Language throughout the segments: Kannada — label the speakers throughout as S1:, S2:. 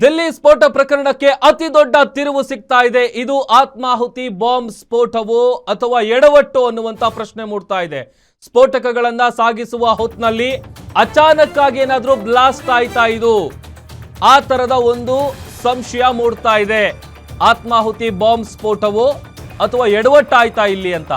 S1: ದಿಲ್ಲಿ ಸ್ಫೋಟ ಪ್ರಕರಣಕ್ಕೆ ಅತಿ ದೊಡ್ಡ ತಿರುವು ಸಿಗ್ತಾ ಇದೆ. ಇದು ಆತ್ಮಾಹುತಿ ಬಾಂಬ್ ಸ್ಫೋಟವೋ ಅಥವಾ ಎಡವಟ್ಟು ಅನ್ನುವಂತ ಪ್ರಶ್ನೆ ಮೂಡ್ತಾ ಇದೆ. ಸ್ಫೋಟಕಗಳನ್ನ ಸಾಗಿಸುವ ಹೊತ್ನಲ್ಲಿ ಅಚಾನಕ್ ಆಗಿ ಏನಾದ್ರೂ ಬ್ಲಾಸ್ಟ್ ಆಯ್ತಾ ಇದು? ಆ ತರದ ಒಂದು ಸಂಶಯ ಮೂಡ್ತಾ ಇದೆ. ಆತ್ಮಾಹುತಿ ಬಾಂಬ್ ಸ್ಫೋಟವೋ ಅಥವಾ ಎಡವಟ್ಟಾಯ್ತಾ ಇಲ್ಲಿ ಅಂತ?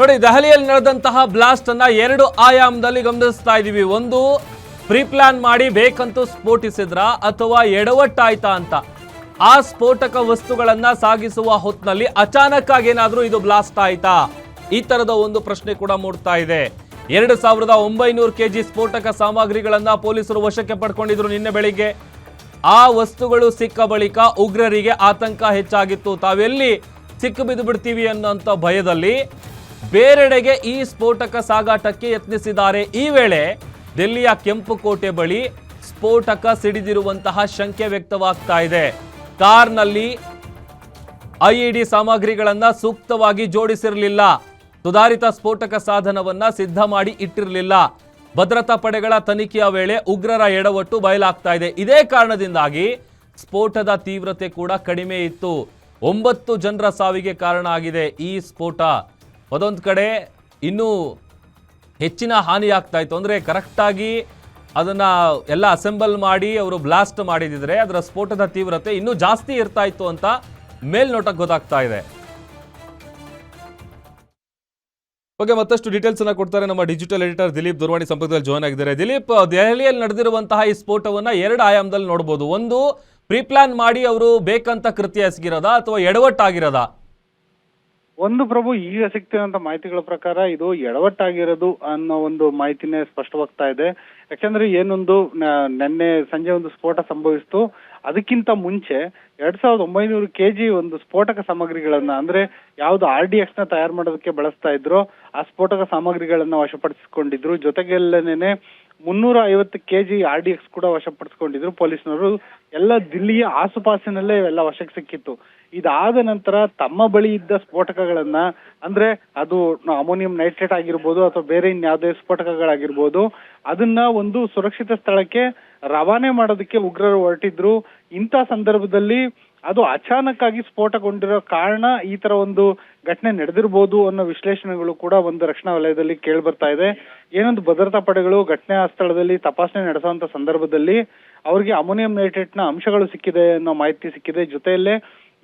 S1: ನೋಡಿ, ದೆಹಲಿಯಲ್ಲಿ ನಡೆದಂತಹ ಬ್ಲಾಸ್ಟ್ ಅನ್ನ ಎರಡು ಆಯಾಮದಲ್ಲಿ ಗಮನಿಸ್ತಾ ಇದೀವಿ ಒಂದು ಪ್ರೀ ಪ್ಲಾನ್ ಮಾಡಿ ಬೇಕಂತೂ ಸ್ಫೋಟಿಸಿದ್ರ ಅಥವಾ ಎಡವಟ್ಟಾಯ್ತಾ ಅಂತ. ಆ ಸ್ಫೋಟಕ ವಸ್ತುಗಳನ್ನ ಸಾಗಿಸುವ ಹೊತ್ತಿನಲ್ಲಿ ಅಚಾನಕ್ ಆಗಿ ಇದು ಬ್ಲಾಸ್ಟ್ ಆಯ್ತಾ? ಈ ತರದ ಒಂದು ಪ್ರಶ್ನೆ ಕೂಡ ಮೂಡ್ತಾ ಇದೆ. ಎರಡು ಸಾವಿರದ ಒಂಬೈನೂರು ಕೆಜಿ ಸ್ಫೋಟಕ ಸಾಮಗ್ರಿಗಳನ್ನ ಪೊಲೀಸರು ವಶಕ್ಕೆ ಪಡ್ಕೊಂಡಿದ್ರು ನಿನ್ನೆ ಬೆಳಿಗ್ಗೆ. ಆ ವಸ್ತುಗಳು ಸಿಕ್ಕ ಬಳಿಕ ಉಗ್ರರಿಗೆ ಆತಂಕ ಹೆಚ್ಚಾಗಿತ್ತು. ತಾವೆಲ್ಲಿ ಸಿಕ್ಕು ಬಿದ್ದು ಬಿಡ್ತೀವಿ ಅನ್ನೋಂಥ ಭಯದಲ್ಲಿ ಬೇರೆಡೆಗೆ ಈ ಸ್ಫೋಟಕ ಸಾಗಾಟಕ್ಕೆ ಯತ್ನಿಸಿದ್ದಾರೆ. ಈ ವೇಳೆ ದಿಲ್ಲಿಯ ಕೆಂಪು ಕೋಟೆ ಬಳಿ ಸ್ಫೋಟಕ ಸಿಡಿದಿರುವಂತಹ ಶಂಕೆ ವ್ಯಕ್ತವಾಗ್ತಾ ಇದೆ. ಕಾರ್ನಲ್ಲಿ ಐಇಡಿ ಸಾಮಗ್ರಿಗಳನ್ನ ಸೂಕ್ತವಾಗಿ ಜೋಡಿಸಿರಲಿಲ್ಲ. ಸುಧಾರಿತ ಸ್ಫೋಟಕ ಸಾಧನವನ್ನ ಸಿದ್ಧ ಮಾಡಿ ಇಟ್ಟಿರಲಿಲ್ಲ. ಭದ್ರತಾ ಪಡೆಗಳ ತನಿಖೆಯ ವೇಳೆ ಉಗ್ರರ ಎಡವಟ್ಟು ಬಯಲಾಗ್ತಾ ಇದೆ. ಇದೇ ಕಾರಣದಿಂದಾಗಿ ಸ್ಫೋಟದ ತೀವ್ರತೆ ಕೂಡ ಕಡಿಮೆ ಇತ್ತು. ಒಂಬತ್ತು ಜನರ ಸಾವಿಗೆ ಕಾರಣ ಆಗಿದೆ ಈ ಸ್ಫೋಟ. ಅದೊಂದು ಕಡೆ ಇನ್ನೂ ಹೆಚ್ಚಿನ ಹಾನಿ ಆಗ್ತಾ ಇತ್ತು ಅಂದರೆ ಕರೆಕ್ಟಾಗಿ ಅದನ್ನು ಎಲ್ಲ ಅಸೆಂಬಲ್ ಮಾಡಿ ಅವರು ಬ್ಲಾಸ್ಟ್ ಮಾಡಿದಿದ್ರೆ ಅದರ ಸ್ಫೋಟದ ತೀವ್ರತೆ ಇನ್ನೂ ಜಾಸ್ತಿ ಇರ್ತಾ ಇತ್ತು ಅಂತ ಮೇಲ್ನೋಟಕ್ಕೆ ಗೊತ್ತಾಗ್ತಾ ಇದೆ. ಬಗ್ಗೆ ಮತ್ತಷ್ಟು ಡೀಟೇಲ್ಸ್ ಅನ್ನ ಕೊಡ್ತಾರೆ ನಮ್ಮ ಡಿಜಿಟಲ್ ಎಡಿಟರ್ ದಿಲೀಪ್ ದೂರವಾಣಿ ಸಂಪರ್ಕದಲ್ಲಿ ಜಾಯ್ನ್ ಆಗಿದ್ದಾರೆ. ದಿಲೀಪ್ ದೆಹಲಿಯಲ್ಲಿ ನಡೆದಿರುವಂತಹ ಈ ಸ್ಫೋಟವನ್ನ ಎರಡು ಆಯಾಮದಲ್ಲಿ ನೋಡಬಹುದು ಒಂದು ಪ್ರೀಪ್ಲಾನ್ ಮಾಡಿ ಅವರು ಬೇಕಂತ ಕೃತ್ಯ ಎಸಗಿರೋದಾ ಅಥವಾ ಎಡವಟ್ಟಾಗಿರೋದಾ?
S2: ಒಂದು ಪ್ರಭು ಈಗ ಸಿಗ್ತಿರುವಂತ ಮಾಹಿತಿಗಳ ಪ್ರಕಾರ ಇದು ಎಡವಟ್ಟಾಗಿರೋದು ಅನ್ನೋ ಒಂದು ಮಾಹಿತಿನೇ ಸ್ಪಷ್ಟವಾಗ್ತಾ ಇದೆ. ಯಾಕಂದ್ರೆ ಏನೊಂದು ನಿನ್ನೆ ಸಂಜೆ ಒಂದು ಸ್ಫೋಟ ಸಂಭವಿಸ್ತು. ಅದಕ್ಕಿಂತ ಮುಂಚೆ ಎರಡ್ ಸಾವಿರದ ಒಂಬೈನೂರು ಕೆಜಿ ಒಂದು ಸ್ಫೋಟಕ ಸಾಮಗ್ರಿಗಳನ್ನ, ಅಂದ್ರೆ ಯಾವ್ದು ಆರ್ ಡಿ ಎಕ್ಸ್ನ ತಯಾರು ಮಾಡೋದಕ್ಕೆ ಬಳಸ್ತಾ ಇದ್ರು, ಆ ಸ್ಫೋಟಕ ಸಾಮಗ್ರಿಗಳನ್ನ ವಶಪಡಿಸಿಕೊಂಡಿದ್ರು. ಜೊತೆಗೆಲ್ಲನೇನೆ ಮುನ್ನೂರ ಐವತ್ತು ಕೆಜಿ ಆರ್ ಡಿ ಎಕ್ಸ್ ಕೂಡ ವಶಪಡಿಸಿಕೊಂಡಿದ್ರು ಪೊಲೀಸ್ನವರು. ಎಲ್ಲ ದಿಲ್ಲಿಯ ಆಸುಪಾಸಿನಲ್ಲೇ ಇವೆಲ್ಲ ವಶಕ್ಕೆ ಸಿಕ್ಕಿತ್ತು. ಇದಾದ ನಂತರ ತಮ್ಮ ಬಳಿ ಇದ್ದ ಸ್ಫೋಟಕಗಳನ್ನ, ಅಂದ್ರೆ ಅದು ಅಮೋನಿಯಂ ನೈಟ್ರೇಟ್ ಆಗಿರ್ಬೋದು ಅಥವಾ ಬೇರೆ ಇನ್ಯಾವುದೇ ಸ್ಫೋಟಕಗಳಾಗಿರ್ಬೋದು, ಅದನ್ನ ಒಂದು ಸುರಕ್ಷಿತ ಸ್ಥಳಕ್ಕೆ ರವಾನೆ ಮಾಡೋದಕ್ಕೆ ಉಗ್ರರು ಹೊರಟಿದ್ರು. ಇಂಥ ಸಂದರ್ಭದಲ್ಲಿ ಅದು ಅಚಾನಕ್ ಆಗಿ ಸ್ಫೋಟಗೊಂಡಿರೋ ಕಾರಣ ಈ ತರ ಒಂದು ಘಟನೆ ನಡೆದಿರ್ಬೋದು ಅನ್ನೋ ವಿಶ್ಲೇಷಣೆಗಳು ಕೂಡ ಒಂದು ರಕ್ಷಣಾ ವಲಯದಲ್ಲಿ ಕೇಳಿ ಬರ್ತಾ ಇದೆ. ಏನೊಂದು ಭದ್ರತಾ ಪಡೆಗಳು ಘಟನೆ ಸ್ಥಳದಲ್ಲಿ ತಪಾಸಣೆ ನಡೆಸುವಂತ ಸಂದರ್ಭದಲ್ಲಿ ಅವ್ರಿಗೆ ಅಮೋನಿಯಂ ನೈಟ್ರೇಟ್ನ ಅಂಶಗಳು ಸಿಕ್ಕಿದೆ ಅನ್ನೋ ಮಾಹಿತಿ ಸಿಕ್ಕಿದೆ. ಜೊತೆಯಲ್ಲೇ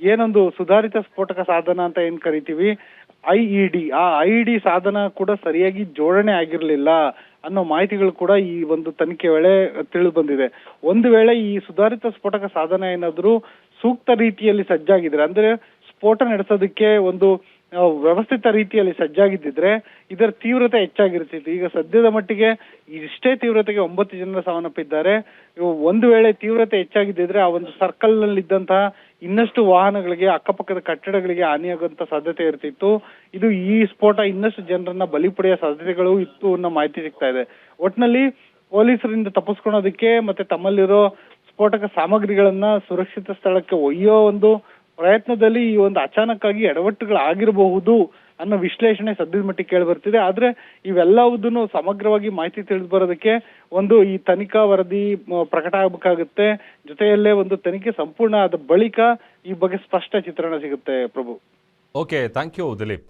S2: ಏನೊಂದು ಸುಧಾರಿತ ಸ್ಫೋಟಕ ಸಾಧನ ಅಂತ ಏನ್ ಕರಿತೀವಿ? ಐಇಡಿ ಆ ಐಇಡಿ ಸಾಧನ ಕೂಡ ಸರಿಯಾಗಿ ಜೋಡಣೆ ಆಗಿರಲಿಲ್ಲ ಅನ್ನೋ ಮಾಹಿತಿಗಳು ಕೂಡ ಈ ಒಂದು ತನಿಖೆ ವೇಳೆ ತಿಳಿದು ಬಂದಿದೆ. ಒಂದು ವೇಳೆ ಈ ಸುಧಾರಿತ ಸ್ಫೋಟಕ ಸಾಧನ ಏನಾದ್ರೂ ಸೂಕ್ತ ರೀತಿಯಲ್ಲಿ ಸಜ್ಜಾಗಿದ್ರೆ, ಅಂದ್ರೆ ಸ್ಫೋಟ ನಡೆಸೋದಕ್ಕೆ ಒಂದು ವ್ಯವಸ್ಥಿತ ರೀತಿಯಲ್ಲಿ ಸಜ್ಜಾಗಿದ್ದಿದ್ರೆ ಇದರ ತೀವ್ರತೆ ಹೆಚ್ಚಾಗಿರ್ತಿತ್ತು. ಈಗ ಸದ್ಯದ ಮಟ್ಟಿಗೆ ಇಷ್ಟೇ ತೀವ್ರತೆಗೆ ಒಂಬತ್ತು ಜನರ ಸಾವನ್ನಪ್ಪಿದ್ದಾರೆ. ಒಂದು ವೇಳೆ ತೀವ್ರತೆ ಹೆಚ್ಚಾಗಿದ್ದಿದ್ರೆ ಆ ಒಂದು ಸರ್ಕಲ್ನಲ್ಲಿ ಇದ್ದಂತಹ ಇನ್ನಷ್ಟು ವಾಹನಗಳಿಗೆ, ಅಕ್ಕಪಕ್ಕದ ಕಟ್ಟಡಗಳಿಗೆ ಹಾನಿಯಾಗುವಂತ ಸಾಧ್ಯತೆ ಇರ್ತಿತ್ತು. ಇದು ಈ ಸ್ಫೋಟ ಇನ್ನಷ್ಟು ಜನರನ್ನ ಬಲಿ ಪಡೆಯುವ ಸಾಧ್ಯತೆಗಳು ಇತ್ತು ಅನ್ನೋ ಮಾಹಿತಿ ಸಿಗ್ತಾ ಇದೆ. ಒಟ್ನಲ್ಲಿ ಪೊಲೀಸರಿಂದ ತಪ್ಪಿಸ್ಕೊಳೋದಕ್ಕೆ ಮತ್ತೆ ತಮ್ಮಲ್ಲಿರೋ ಸ್ಫೋಟಕ ಸಾಮಗ್ರಿಗಳನ್ನ ಸುರಕ್ಷಿತ ಸ್ಥಳಕ್ಕೆ ಒಯ್ಯೋ ಒಂದು ಪ್ರಯತ್ನದಲ್ಲಿ ಈ ಒಂದು ಅಚಾನಕ್ ಆಗಿ ಎಡವಟ್ಟುಗಳಾಗಿರಬಹುದು ಅನ್ನೋ ವಿಶ್ಲೇಷಣೆ ಸದ್ಯದ ಮಟ್ಟಿಗೆ ಕೇಳಿ ಬರ್ತಿದೆ. ಆದ್ರೆ ಇವೆಲ್ಲವುದನ್ನು ಸಮಗ್ರವಾಗಿ ಮಾಹಿತಿ ತಿಳಿದು ಬರೋದಕ್ಕೆ ಒಂದು ಈ ತನಿಖಾ ವರದಿ ಪ್ರಕಟ ಆಗ್ಬೇಕಾಗುತ್ತೆ. ಜೊತೆಯಲ್ಲೇ ಒಂದು ತನಿಖೆ ಸಂಪೂರ್ಣ ಆದ ಬಳಿಕ ಈ ಬಗ್ಗೆ ಸ್ಪಷ್ಟ ಚಿತ್ರಣ ಸಿಗುತ್ತೆ Prabhu.
S1: Okay thank you Dileep